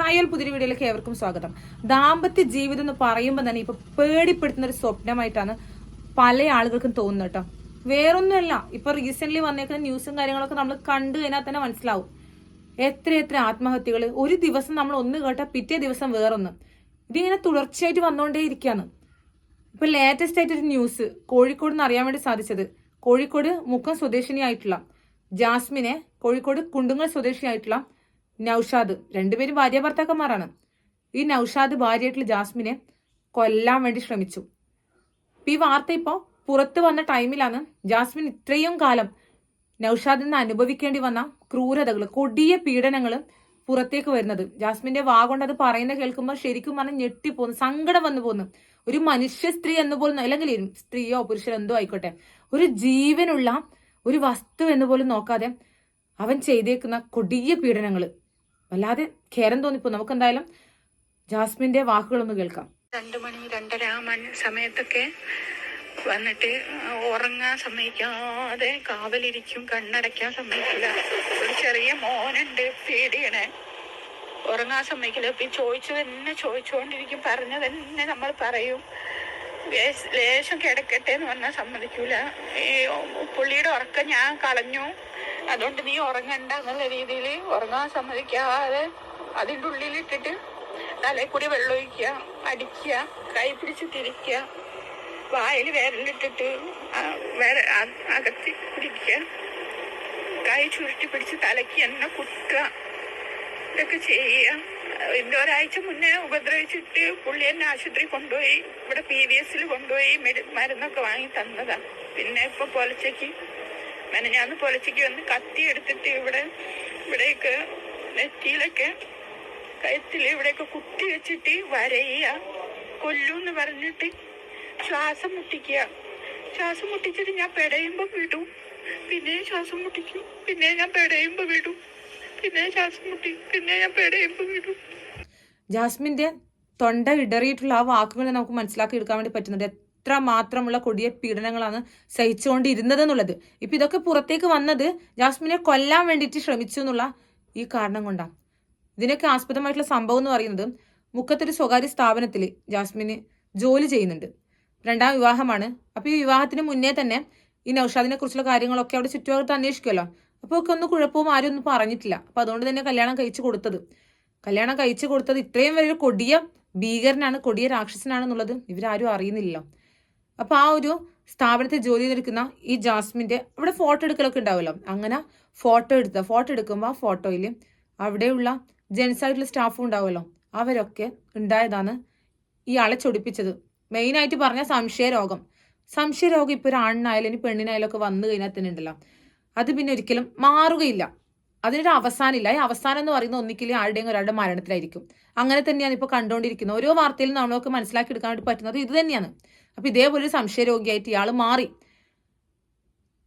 ഹായൽ പുതിരി വീഡിയോയിലേക്ക് ഏവർക്കും സ്വാഗതം. ദാമ്പത്യ ജീവിതം എന്ന് പറയുമ്പോൾ തന്നെ ഇപ്പൊ പേടിപ്പെടുത്തുന്ന ഒരു സ്വപ്നമായിട്ടാണ് പല ആളുകൾക്കും തോന്നുന്നത് കേട്ടോ. വേറൊന്നുമല്ല ഇപ്പൊ റീസെന്റ് വന്നേക്കുന്ന ന്യൂസും കാര്യങ്ങളൊക്കെ നമ്മൾ കണ്ടു കഴിഞ്ഞാൽ തന്നെ മനസ്സിലാവും. എത്ര എത്ര ആത്മഹത്യകൾ ഒരു ദിവസം നമ്മൾ ഒന്ന് കേട്ട പിറ്റേ ദിവസം വേറൊന്ന്. ഇതിങ്ങനെ തുടർച്ചയായിട്ട് വന്നുകൊണ്ടേ ഇരിക്കുകയാണ് ഇപ്പൊ ലേറ്റസ്റ്റ് ആയിട്ട് ഒരു ന്യൂസ് കോഴിക്കോട് നിന്ന് അറിയാൻ വേണ്ടി സാധിച്ചത്. കോഴിക്കോട് മുക്കം സ്വദേശിനിയായിട്ടുള്ള ജാസ്മിനെ കോഴിക്കോട് കുണ്ടുങ്ങൽ സ്വദേശിയായിട്ടുള്ള നൌഷാദ്. രണ്ടുപേരും ഭാര്യ ഭർത്താക്കന്മാരാണ് ഈ നൌഷാദ് ഭാര്യയായിട്ടുള്ള ജാസ്മിനെ കൊല്ലാൻ വേണ്ടി ശ്രമിച്ചു. ഈ വാർത്ത ഇപ്പോൾ പുറത്തു വന്ന ടൈമിലാണ് ജാസ്മിൻ ഇത്രയും കാലം നൌഷാദിൽ നിന്ന് അനുഭവിക്കേണ്ടി വന്ന ക്രൂരതകൾ കൊടിയ പീഡനങ്ങൾ പുറത്തേക്ക് വരുന്നത്. ജാസ്മിന്റെ വാ കൊണ്ട് അത് പറയുന്നത് കേൾക്കുമ്പോൾ ശരിക്കും പറഞ്ഞാൽ ഞെട്ടിപ്പോന്നു സങ്കടം വന്നു പോകുന്നു ഒരു മനുഷ്യ സ്ത്രീ എന്ന് പോലും അല്ലെങ്കിൽ സ്ത്രീയോ പുരുഷനോ എന്തോ ആയിക്കോട്ടെ. ഒരു ജീവനുള്ള ഒരു വസ്തു എന്ന് പോലും നോക്കാതെ അവൻ ചെയ്തേക്കുന്ന കൊടിയ പീഡനങ്ങൾ വല്ലാതെ ഖേരം തോന്നിപ്പോ. നമുക്ക് എന്തായാലും ജാസ്മിന്റെ വാക്കുകളൊന്ന് കേൾക്കാം. രണ്ടു മണി രണ്ടര ആ സമയത്തൊക്കെ വന്നിട്ട് ഉറങ്ങാൻ സമ്മതിക്കാതെ കാവലിരിക്കും കണ്ണടയ്ക്കാൻ സമ്മതിക്കില്ല. ഒരു ചെറിയ മോനുണ്ട് പേടിയണേ. ഉറങ്ങാൻ സമ്മതിക്കില്ല. ഇപ്പൊ ചോദിച്ചു തന്നെ ചോദിച്ചുകൊണ്ടിരിക്കും പറഞ്ഞു തന്നെ നമ്മൾ പറയും. ലേശം കിടക്കട്ടെ എന്ന് പറഞ്ഞാൽ സമ്മതിക്കൂല. ഈ പുള്ളിയുടെ ഉറക്കം ഞാൻ കളഞ്ഞു. അതുകൊണ്ട് നീ ഉറങ്ങണ്ട എന്നുള്ള രീതിയിൽ ഉറങ്ങാൻ സമ്മതിക്കാതെ അതിന്റെ ഉള്ളിലിട്ടിട്ട് തലയിൽ കൂടി വെള്ളമൊഴിക്കുക അടിക്കുക കൈ പിടിച്ച് തിരിക്കുക വായിൽ വേരലിട്ടിട്ട് വേറെ അകത്തി പിടിക്കുക കൈ ചുരുട്ടി പിടിച്ച് തലയ്ക്ക് എണ്ണ കുത്തുക ഇതൊക്കെ ചെയ്യുക. എന്റെ ഒരാഴ്ച മുന്നേ ഉപദ്രവിച്ചിട്ട് പുള്ളി എന്നെ ആശുപത്രി കൊണ്ടുപോയി ഇവിടെ പി വി എസിൽ കൊണ്ടുപോയി മരുന്നൊക്കെ വാങ്ങി തന്നതാണ് പിന്നെ ഇപ്പൊ പൊലച്ചയ്ക്ക് മെനഞ്ഞാന്ന് പൊലച്ചയ്ക്ക് വന്ന് കത്തി എടുത്തിട്ട് ഇവിടെ ഇവിടെയൊക്കെ നെറ്റിയിലൊക്കെ കയത്തിൽ ഇവിടെയൊക്കെ കുത്തി വെച്ചിട്ട് വരയുക കൊല്ലൂന്ന് പറഞ്ഞിട്ട് ശ്വാസം മുട്ടിക്കുക. ശ്വാസം മുട്ടിച്ചിട്ട് ഞാൻ പെടയുമ്പോ വിടും. പിന്നെ ശ്വാസം മുട്ടിക്കും. പിന്നെ ഞാൻ പെടയുമ്പോ വിടും. പിന്നെ ശ്വാസം മുട്ടി. പിന്നെ ഞാൻ പെടയുമ്പോ വിടും. ജാസ്മിന്റെ തൊണ്ട ഇടറിയിട്ടുള്ള ആ വാക്കുകൾ നമുക്ക് മനസ്സിലാക്കി എടുക്കാൻ വേണ്ടി പറ്റുന്നുണ്ട്. എത്ര മാത്രമുള്ള കൊടിയ പീഡനങ്ങളാണ് സഹിച്ചുകൊണ്ടിരുന്നത് എന്നുള്ളത് ഇപ്പൊ ഇതൊക്കെ പുറത്തേക്ക് വന്നത് ജാസ്മിനെ കൊല്ലാൻ വേണ്ടിയിട്ട് ശ്രമിച്ചു എന്നുള്ള ഈ കാരണം കൊണ്ടാണ് ഇതിനൊക്കെ ആസ്പദമായിട്ടുള്ള സംഭവം എന്ന് പറയുന്നത് മുക്കത്തൊരു സ്വകാര്യ സ്ഥാപനത്തിൽ ജാസ്മിന് ജോലി ചെയ്യുന്നുണ്ട്. രണ്ടാം വിവാഹമാണ്. അപ്പോൾ ഈ വിവാഹത്തിന് മുന്നേ തന്നെ ഈ നൌഷാദിനെ കുറിച്ചുള്ള കാര്യങ്ങളൊക്കെ അവിടെ ചുറ്റുപാടത്ത് അന്വേഷിക്കുമല്ലോ അപ്പോൾ ഒക്കെ ഒന്നും കുഴപ്പവും ആരും ഒന്നും പറഞ്ഞിട്ടില്ല. അപ്പൊ അതുകൊണ്ട് തന്നെ കല്യാണം കഴിച്ചു കൊടുത്തത്. കല്യാണം കഴിച്ചു കൊടുത്തത് ഇത്രയും വലിയ കൊടിയ ഭീകരനാണ് കൊടിയ രാക്ഷസനാണെന്നുള്ളത് ഇവരാരും അറിയുന്നില്ലല്ലോ. അപ്പൊ ആ ഒരു സ്ഥാപനത്തിൽ ജോലി ചെയ്തെടുക്കുന്ന ഈ ജാസ്മിന്റെ അവിടെ ഫോട്ടോ എടുക്കലൊക്കെ ഉണ്ടാവുമല്ലോ. അങ്ങനെ ഫോട്ടോ എടുത്ത ഫോട്ടോ എടുക്കുമ്പോൾ ആ ഫോട്ടോയിൽ അവിടെയുള്ള ജെൻസ് ആയിട്ടുള്ള സ്റ്റാഫും ഉണ്ടാവുമല്ലോ. അവരൊക്കെ ഉണ്ടായതാണ് ഇയാളെ ചൊടിപ്പിച്ചത്. മെയിനായിട്ട് പറഞ്ഞ സംശയരോഗം സംശയരോഗം ഇപ്പോൾ ഒരു ആണിനായാലും ഇനി പെണ്ണിനായാലും ഒക്കെ വന്നു കഴിഞ്ഞാൽ തന്നെ ഉണ്ടല്ലോ. അത് പിന്നെ ഒരിക്കലും മാറുകയില്ല. അതിനൊരു അവസാനമില്ല. ഈ അവസാനം എന്ന് പറയുന്നത് ഒന്നിക്കിൽ ആരുടെയും ഒരാളുടെ മരണത്തിലായിരിക്കും. അങ്ങനെ തന്നെയാണ് ഇപ്പോൾ കണ്ടുകൊണ്ടിരിക്കുന്നത്. ഓരോ വാർത്തയിലും നമ്മളൊക്കെ മനസ്സിലാക്കി എടുക്കാനായിട്ട് പറ്റുന്നത് ഇത് തന്നെയാണ്. അപ്പോൾ ഇതേപോലെ ഒരു സംശയരോഗിയായിട്ട് ഇയാൾ മാറി.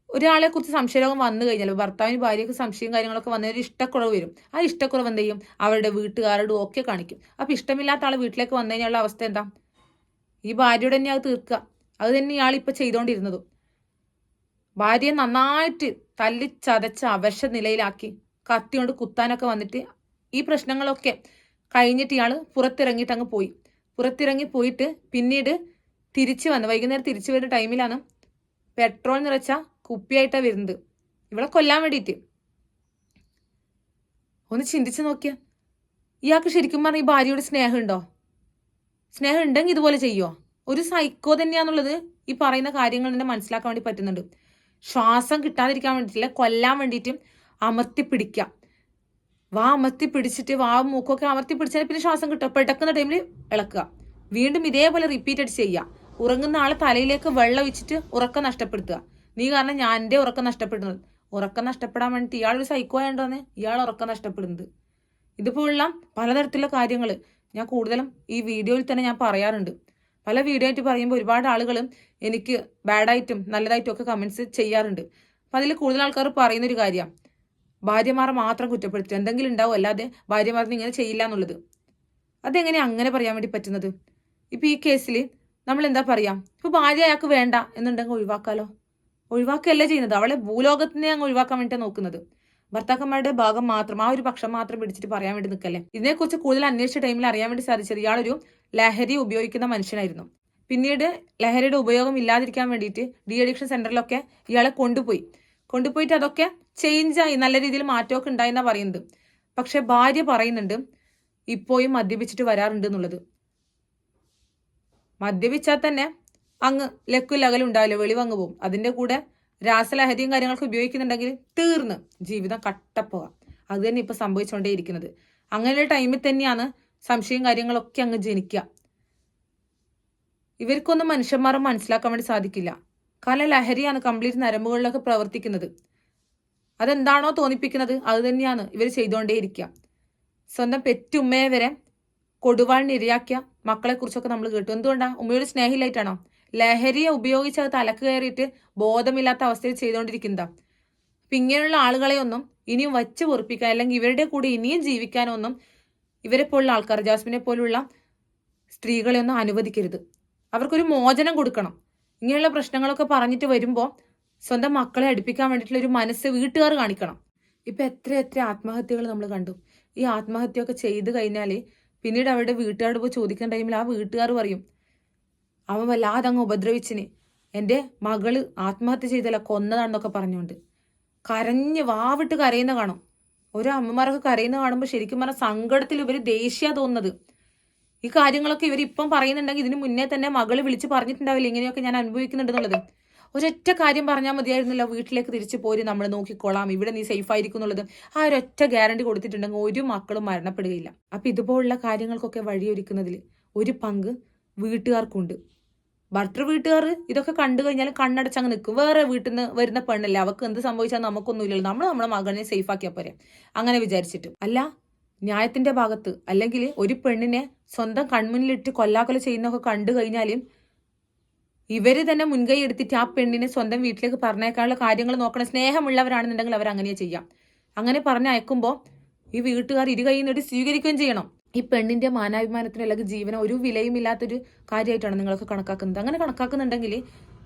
ഒരാളെ കുറിച്ച് സംശയരോഗം വന്നു കഴിഞ്ഞാൽ ഭർത്താവിന് ഭാര്യയ്ക്ക് സംശയം കാര്യങ്ങളൊക്കെ വന്ന ഒരു ഇഷ്ടക്കുറവ് വരും. ആ ഇഷ്ടക്കുറവ് എന്ത് ചെയ്യും? അവരുടെ വീട്ടുകാരോടും ഒക്കെ കാണിക്കും. അപ്പോൾ ഇഷ്ടമില്ലാത്ത ആൾ വീട്ടിലേക്ക് വന്നു കഴിഞ്ഞാലുള്ള അവസ്ഥ എന്താ? ഈ ഭാര്യയോട് തന്നെ അത് തീർക്കുക. അത് തന്നെ ഇയാൾ ഇപ്പൊ ചെയ്തുകൊണ്ടിരുന്നതും. ഭാര്യയെ നന്നായിട്ട് തല്ലിച്ചതച്ച് അവശ നിലയിലാക്കി കത്തി കൊണ്ട് കുത്താനൊക്കെ വന്നിട്ട് ഈ പ്രശ്നങ്ങളൊക്കെ കഴിഞ്ഞിട്ട് ഇയാൾ പുറത്തിറങ്ങിയിട്ട് അങ്ങ് പോയി. പുറത്തിറങ്ങി പോയിട്ട് പിന്നീട് തിരിച്ചു വന്നു വൈകുന്നേരം തിരിച്ചു വരുന്ന ടൈമിലാണ് പെട്രോൾ നിറച്ച കുപ്പിയായിട്ടാണ് വരുന്നത്. ഇവളെ കൊല്ലാൻ വേണ്ടിയിട്ട്. ഒന്ന് ചിന്തിച്ചു നോക്കിയ. ഇയാൾക്ക് ശരിക്കും പറഞ്ഞാൽ ഈ ഭാര്യയോട് സ്നേഹമുണ്ടോ? സ്നേഹം ഉണ്ടെങ്കിൽ ഇതുപോലെ ചെയ്യുമോ ഒരു സൈക്കോ തന്നെയാന്നുള്ളത് ഈ പറയുന്ന കാര്യങ്ങൾ തന്നെ മനസ്സിലാക്കാൻ വേണ്ടി പറ്റുന്നുണ്ട്. ശ്വാസം കിട്ടാതിരിക്കാൻ വേണ്ടിയിട്ടില്ല കൊല്ലാൻ വേണ്ടിയിട്ടും അമർത്തി പിടിക്കുക വാ അമർത്തി പിടിച്ചിട്ട് വാ മൂക്കൊക്കെ അമർത്തി പിടിച്ചാൽ പിന്നെ ശ്വാസം കിട്ടുക പെടക്കുന്ന ടൈമിൽ ഇളക്കുക. വീണ്ടും ഇതേപോലെ റിപ്പീറ്റ് അടിച്ച് ചെയ്യുക. ഉറങ്ങുന്ന ആളെ തലയിലേക്ക് വെള്ളം ഒഴിച്ചിട്ട് ഉറക്കം നഷ്ടപ്പെടുത്തുക. നീ കാരണം ഞാൻ എന്റെ ഉറക്കം നഷ്ടപ്പെടുന്നത്. ഉറക്കം നഷ്ടപ്പെടാൻ വേണ്ടിയിട്ട് ഇയാളൊരു സൈക്കോ ആയതുകൊണ്ടാണ് ഇയാൾ ഉറക്കം നഷ്ടപ്പെടുന്നത്. ഇതുപോലുള്ള പലതരത്തിലുള്ള കാര്യങ്ങൾ ഞാൻ കൂടുതലും ഈ വീഡിയോയിൽ തന്നെ ഞാൻ പറയാറുണ്ട്. പല വീഡിയോ ആയിട്ട് പറയുമ്പോൾ ഒരുപാട് ആളുകൾ എനിക്ക് ബാഡായിട്ടും നല്ലതായിട്ടും ഒക്കെ കമൻസ് ചെയ്യാറുണ്ട്. അപ്പം അതിൽ കൂടുതൽ ആൾക്കാർ പറയുന്നൊരു കാര്യമാണ് ഭാര്യമാരെ മാത്രം കുറ്റപ്പെടുത്തുക എന്തെങ്കിലും ഉണ്ടാവും. അല്ലാതെ ഭാര്യമാർന്ന് ഇങ്ങനെ ചെയ്യില്ല എന്നുള്ളത്. അതെങ്ങനെ അങ്ങനെ പറയാൻ വേണ്ടി പറ്റുന്നത്? ഇപ്പം ഈ കേസിൽ നമ്മൾ എന്താ പറയാം? ഇപ്പൊ ഭാര്യ അയാൾക്ക് വേണ്ട എന്നുണ്ടെങ്കിൽ ഒഴിവാക്കാലോ? ഒഴിവാക്കുകയല്ലേ ചെയ്യുന്നത്? അവളെ ഭൂലോകത്തിനെ അങ്ങ് ഒഴിവാക്കാൻ വേണ്ടിയിട്ടാണ് നോക്കുന്നത്. ഭർത്താക്കന്മാരുടെ ഭാഗം മാത്രം ആ ഒരു പക്ഷം മാത്രം പിടിച്ചിട്ട് പറയാൻ വേണ്ടി നിൽക്കല്ലേ? ഇതിനെക്കുറിച്ച് കൂടുതൽ അന്വേഷിച്ച ടൈമിൽ അറിയാൻ വേണ്ടി സാധിച്ചത് ഇയാളൊരു ലഹരി ഉപയോഗിക്കുന്ന മനുഷ്യനായിരുന്നു. പിന്നീട് ലഹരിയുടെ ഉപയോഗം ഇല്ലാതിരിക്കാൻ വേണ്ടിയിട്ട് ഡി അഡിക്ഷൻ സെന്ററിലൊക്കെ ഇയാളെ കൊണ്ടുപോയി. കൊണ്ടുപോയിട്ട് അതൊക്കെ ചേഞ്ചായി നല്ല രീതിയിൽ മാറ്റമൊക്കെ ഉണ്ടായെന്നാണ് പറയുന്നത്. പക്ഷെ ഭാര്യ പറയുന്നുണ്ട് ഇപ്പോഴും മദ്യപിച്ചിട്ട് വരാറുണ്ട് എന്നുള്ളത്. മദ്യപിച്ചാൽ തന്നെ അങ്ങ് ലക്കും ലകലും ഉണ്ടാവില്ല വെളിവങ്ങ് പോകും. അതിന്റെ കൂടെ രാസലഹരിയും കാര്യങ്ങളൊക്കെ ഉപയോഗിക്കുന്നുണ്ടെങ്കിൽ തീർന്ന് ജീവിതം കട്ടപ്പോവാം. അത് തന്നെ ഇപ്പൊ സംഭവിച്ചുകൊണ്ടേയിരിക്കുന്നത്. അങ്ങനെയുള്ള ടൈമിൽ തന്നെയാണ് സംശയം കാര്യങ്ങളൊക്കെ അങ്ങ് ജനിക്കുക. ഇവർക്കൊന്നും മനുഷ്യന്മാരെ മനസ്സിലാക്കാൻ വേണ്ടി സാധിക്കില്ല. കാരണം ലഹരിയാണ് കംപ്ലീറ്റ് നരമ്പുകളിലൊക്കെ പ്രവർത്തിക്കുന്നത്. അതെന്താണോ തോന്നിപ്പിക്കുന്നത് അത് തന്നെയാണ് ഇവർ ചെയ്തുകൊണ്ടേയിരിക്കുക സ്വന്തം പെറ്റുമ്മയെ വരെ കൊടുവാളിന് ഇരയാക്കിയ മക്കളെ കുറിച്ചൊക്കെ നമ്മൾ കേട്ടു. എന്തുകൊണ്ടാണ് ഉമ്മയോട് സ്നേഹമില്ലായിട്ടാണോ? ലഹരിയെ ഉപയോഗിച്ച് അത് തലക്ക് കയറിയിട്ട് ബോധമില്ലാത്ത അവസ്ഥയിൽ ചെയ്തുകൊണ്ടിരിക്കുന്നതാ അപ്പം ഇങ്ങനെയുള്ള ആളുകളെയൊന്നും ഇനിയും വച്ച് പൊറപ്പിക്കാൻ അല്ലെങ്കിൽ ഇവരുടെ കൂടെ ഇനിയും ജീവിക്കാനൊന്നും ഇവരെ പോലുള്ള ആൾക്കാർ ജാസ്മിനെ പോലുള്ള സ്ത്രീകളെയൊന്നും അനുവദിക്കരുത്. അവർക്കൊരു മോചനം കൊടുക്കണം. ഇങ്ങനെയുള്ള പ്രശ്നങ്ങളൊക്കെ പറഞ്ഞിട്ട് വരുമ്പോൾ സ്വന്തം മക്കളെ അടുപ്പിക്കാൻ വേണ്ടിയിട്ടുള്ള ഒരു മനസ്സ് വീട്ടുകാർ കാണിക്കണം. ഇപ്പൊ എത്ര എത്ര ആത്മഹത്യകൾ നമ്മൾ കണ്ടു. ഈ ആത്മഹത്യയൊക്കെ ചെയ്ത് കഴിഞ്ഞാൽ പിന്നീട് അവരുടെ വീട്ടുകാരോട് പോയി ചോദിക്കുന്ന ടൈമിൽ ആ വീട്ടുകാർ പറയും അവൻ വല്ലാതെ അങ്ങ് ഉപദ്രവിച്ചിന്. എന്റെ മകൾ ആത്മഹത്യ ചെയ്തല്ല കൊന്നതാണെന്നൊക്കെ പറഞ്ഞുകൊണ്ട്. കരഞ്ഞ് വാവിട്ട് കരയുന്ന കാണും. ഓരോ അമ്മമാരൊക്കെ കരയുന്ന കാണുമ്പോൾ ശരിക്കും പറഞ്ഞാൽ സങ്കടത്തിൽ ഇവർ ദേഷ്യ തോന്നുന്നത്. ഈ കാര്യങ്ങളൊക്കെ ഇവർ ഇപ്പം പറയുന്നുണ്ടെങ്കിൽ ഇതിന് മുന്നേ തന്നെ മകൾ വിളിച്ച് പറഞ്ഞിട്ടുണ്ടാവില്ല? ഇങ്ങനെയൊക്കെ ഞാൻ അനുഭവിക്കുന്നുണ്ടെന്നുള്ളത്. ഒരൊറ്റ കാര്യം പറഞ്ഞാൽ മതിയായിരുന്നല്ലോ വീട്ടിലേക്ക് തിരിച്ചു പോരി നമ്മൾ നോക്കിക്കോളാം ഇവിടെ നീ സേഫ് ആയിരിക്കും എന്നുള്ളത് ആ ഒരൊറ്റ ഗ്യാരണ്ടി കൊടുത്തിട്ടുണ്ടെങ്കിൽ ഒരു മക്കളും മരണപ്പെടുകയില്ല. അപ്പം ഇതുപോലുള്ള കാര്യങ്ങൾക്കൊക്കെ വഴിയൊരുക്കുന്നതിൽ ഒരു പങ്ക് വീട്ടുകാർക്കുണ്ട്. ഭർത്തൃ വീട്ടുകാർ ഇതൊക്കെ കണ്ടു കഴിഞ്ഞാൽ കണ്ണടച്ചങ്ങ് നിൽക്കും വേറെ വീട്ടിൽ നിന്ന് വരുന്ന പെണ്ണല്ലേ? അവർക്ക് എന്ത് സംഭവിച്ചാൽ നമുക്കൊന്നുമില്ലല്ലോ നമ്മൾ നമ്മുടെ മകനെ സേഫ് ആക്കിയാൽ പോരെ. അങ്ങനെ വിചാരിച്ചിട്ട്. അല്ല ന്യായത്തിന്റെ ഭാഗത്ത് അല്ലെങ്കിൽ ഒരു പെണ്ണിനെ സ്വന്തം കൺമുന്നിലിട്ട് കൊല്ലാക്കൊല ചെയ്യുന്നൊക്കെ കണ്ടു കഴിഞ്ഞാലും ഇവർ തന്നെ മുൻകൈ എടുത്തിട്ട് ആ പെണ്ണിനെ സ്വന്തം വീട്ടിലേക്ക് പറഞ്ഞേക്കാനുള്ള കാര്യങ്ങൾ നോക്കണം. സ്നേഹമുള്ളവരാണെന്നുണ്ടെങ്കിൽ അവർ അങ്ങനെ ചെയ്യാം. അങ്ങനെ പറഞ്ഞയക്കുമ്പോൾ ഈ വീട്ടുകാർ ഇരു കൈ നീട്ടി സ്വീകരിക്കുകയും ചെയ്യണം. ഈ പെണ്ണിന്റെ മാനാഭിമാനത്തിന് അല്ലെങ്കിൽ ജീവനം ഒരു വിലയും ഇല്ലാത്തൊരു കാര്യമായിട്ടാണ് നിങ്ങളൊക്കെ കണക്കാക്കുന്നത്. അങ്ങനെ കണക്കാക്കുന്നുണ്ടെങ്കിൽ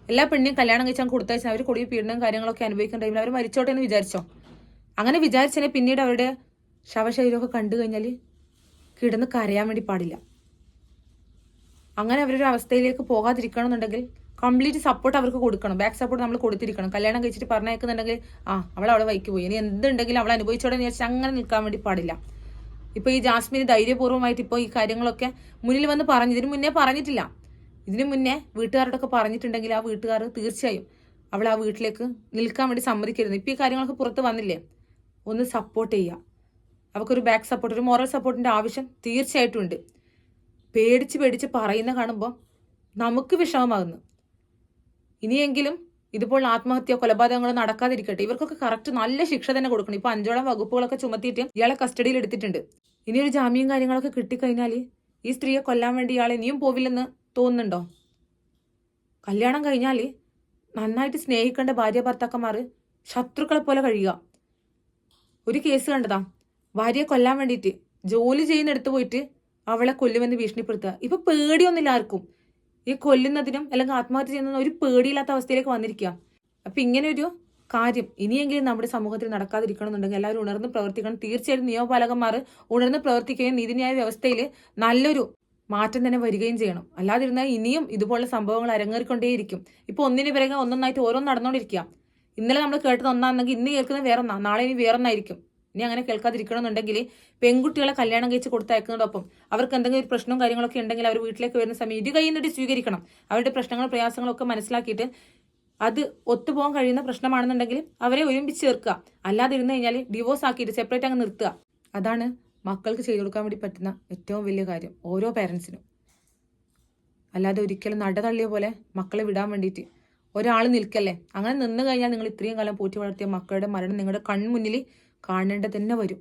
എല്ലാ പെണ്ണിനും കല്യാണം കഴിച്ചാൽ കൊടുത്തയച്ചാൽ അവർ കൊടിയ പീഡനം കാര്യങ്ങളൊക്കെ അനുഭവിക്കുന്ന ടൈമിൽ അവർ മരിച്ചോട്ടെ എന്ന് വിചാരിച്ചോ? അങ്ങനെ വിചാരിച്ചതിനെ പിന്നീട് അവരുടെ ശവശരീരമൊക്കെ കണ്ടു കഴിഞ്ഞാൽ കിടന്ന് കരയാൻ വേണ്ടി പാടില്ല. അങ്ങനെ അവരൊരു അവസ്ഥയിലേക്ക് പോകാതിരിക്കണം എന്നുണ്ടെങ്കിൽ കംപ്ലീറ്റ് സപ്പോർട്ട് അവർക്ക് കൊടുക്കണം. ബാക്ക് സപ്പോർട്ട് നമ്മൾ കൊടുത്തിരിക്കണം. കല്യാണം കഴിച്ചിട്ട് പറഞ്ഞേക്കുന്നുണ്ടെങ്കിൽ ആ അവൾ അവിടെ വൈക്ക് പോയി. ഇനി എന്തുണ്ടെങ്കിലും അവൾ അനുഭവിച്ചോടെ വിചാരിച്ചാൽ അങ്ങനെ നിൽക്കാൻ വേണ്ടി പാടില്ല. ഇപ്പൊ ഈ ജാസ്മിന് ധൈര്യപൂർവമായിട്ട് ഇപ്പോൾ ഈ കാര്യങ്ങളൊക്കെ മുന്നിൽ വന്ന് പറഞ്ഞു ഇതിനു മുന്നേ പറഞ്ഞിട്ടില്ല. ഇതിനു മുന്നേ വീട്ടുകാരോടൊക്കെ പറഞ്ഞിട്ടുണ്ടെങ്കിൽ ആ വീട്ടുകാർ തീർച്ചയായും അവൾ ആ വീട്ടിലേക്ക് നിൽക്കാൻ വേണ്ടി സമ്മതിക്കരുത്. ഇപ്പൊ ഈ കാര്യങ്ങളൊക്കെ പുറത്ത് വന്നില്ലേ? ഒന്ന് സപ്പോർട്ട് ചെയ്യുക. അവർക്കൊരു ബാക്ക് സപ്പോർട്ട് ഒരു മോറൽ സപ്പോർട്ടിന്റെ ആവശ്യം തീർച്ചയായിട്ടും ഉണ്ട്. പേടിച്ച് പേടിച്ച് പറയുന്ന കാണുമ്പോൾ നമുക്ക് വിഷമമാകുന്നു. ഇനിയെങ്കിലും ഇതുപോലെ ആത്മഹത്യ കൊലപാതകങ്ങൾ നടക്കാതിരിക്കട്ടെ. ഇവർക്കൊക്കെ കറക്റ്റ് നല്ല ശിക്ഷ തന്നെ കൊടുക്കണം. ഇപ്പൊ അഞ്ചോളം വകുപ്പുകളൊക്കെ ചുമത്തിയിട്ട് ഇയാളെ കസ്റ്റഡിയിൽ എടുത്തിട്ടുണ്ട്. ഇനി ഒരു ജാമ്യം കാര്യങ്ങളൊക്കെ കിട്ടിക്കഴിഞ്ഞാൽ ഈ സ്ത്രീയെ കൊല്ലാൻ വേണ്ടി ഇയാൾ ഇനിയും പോവില്ലെന്ന് തോന്നുന്നുണ്ടോ? കല്യാണം കഴിഞ്ഞാൽ നന്നായിട്ട് സ്നേഹിക്കേണ്ട ഭാര്യ ഭർത്താക്കന്മാർ ശത്രുക്കളെ പോലെ കഴിയുക. ഒരു കേസ് കണ്ടതാ. ഭാര്യയെ കൊല്ലാൻ വേണ്ടിയിട്ട് ജോലി ചെയ്യുന്നിടത്ത് പോയിട്ട് അവളെ കൊല്ലുമെന്ന് ഭീഷണിപ്പെടുത്തുക. ഇപ്പൊ പേടിയൊന്നുമില്ല ആർക്കും. ഈ കൊല്ലുന്നതിനും അല്ലെങ്കിൽ ആത്മഹത്യ ചെയ്യുന്ന ഒരു പേടിയില്ലാത്ത അവസ്ഥയിലേക്ക് വന്നിരിക്കുക. അപ്പൊ ഇങ്ങനെ ഒരു കാര്യം ഇനിയെങ്കിലും നമ്മുടെ സമൂഹത്തിൽ നടക്കാതിരിക്കണം എന്നുണ്ടെങ്കിൽ എല്ലാവരും ഉണർന്ന് പ്രവർത്തിക്കണം. തീർച്ചയായും നിയമപാലകന്മാർ ഉണർന്ന് പ്രവർത്തിക്കുകയും നീതിന്യായ വ്യവസ്ഥയിൽ നല്ലൊരു മാറ്റം തന്നെ വരികയും ചെയ്യണം. അല്ലാതിരുന്നാൽ ഇനിയും ഇതുപോലുള്ള സംഭവങ്ങൾ അരങ്ങേറിക്കൊണ്ടേയിരിക്കും. ഇപ്പൊ ഒന്നിന് പിറകെ ഒന്നൊന്നായിട്ട് ഓരോന്ന് നടന്നുകൊണ്ടിരിക്കുക. ഇന്നലെ നമ്മൾ കേട്ടത് ഒന്നാണെങ്കിൽ ഇന്ന് കേൾക്കുന്നത് വേറൊന്നാ. നാളെ ഇനി വേറൊന്നായിരിക്കും. ഇനി അങ്ങനെ കേൾക്കാതിരിക്കണമെന്നുണ്ടെങ്കിൽ പെൺകുട്ടികളെ കല്യാണം കഴിച്ച് കൊടുത്തയക്കുന്നതോടൊപ്പം അവർക്ക് എന്തെങ്കിലും ഒരു പ്രശ്നവും കാര്യങ്ങളൊക്കെ ഉണ്ടെങ്കിൽ അവർ വീട്ടിലേക്ക് വരുന്ന സമയം ഇരു കൈ നീട്ടി സ്വീകരിക്കണം. അവരുടെ പ്രശ്നങ്ങളും പ്രയാസങ്ങളൊക്കെ മനസ്സിലാക്കിയിട്ട് അത് ഒത്തുപോകാൻ കഴിയുന്ന പ്രശ്നമാണെന്നുണ്ടെങ്കിൽ അവരെ ഒരുമിച്ച് ചേർക്കുക. അല്ലാതെ ഇരുന്ന് കഴിഞ്ഞാൽ ഡിവോഴ്സ് ആക്കിയിട്ട് സെപ്പറേറ്റ് അങ്ങ് നിർത്തുക. അതാണ് മക്കൾക്ക് ചെയ്തു കൊടുക്കാൻ വേണ്ടി പറ്റുന്ന ഏറ്റവും വലിയ കാര്യം. ഓരോ പേരൻസിനും അല്ലാതെ ഒരിക്കലും നട തള്ളിയ പോലെ മക്കളെ വിടാൻ വേണ്ടിയിട്ട് ഒരാൾ നിൽക്കല്ലേ? അങ്ങനെ നിന്ന് കഴിഞ്ഞാൽ നിങ്ങൾ ഇത്രയും കാലം പോറ്റി വളർത്തിയ മക്കളുടെ മരണം നിങ്ങളുടെ കൺമുന്നിൽ കാണേണ്ടത് തന്നെ വരും.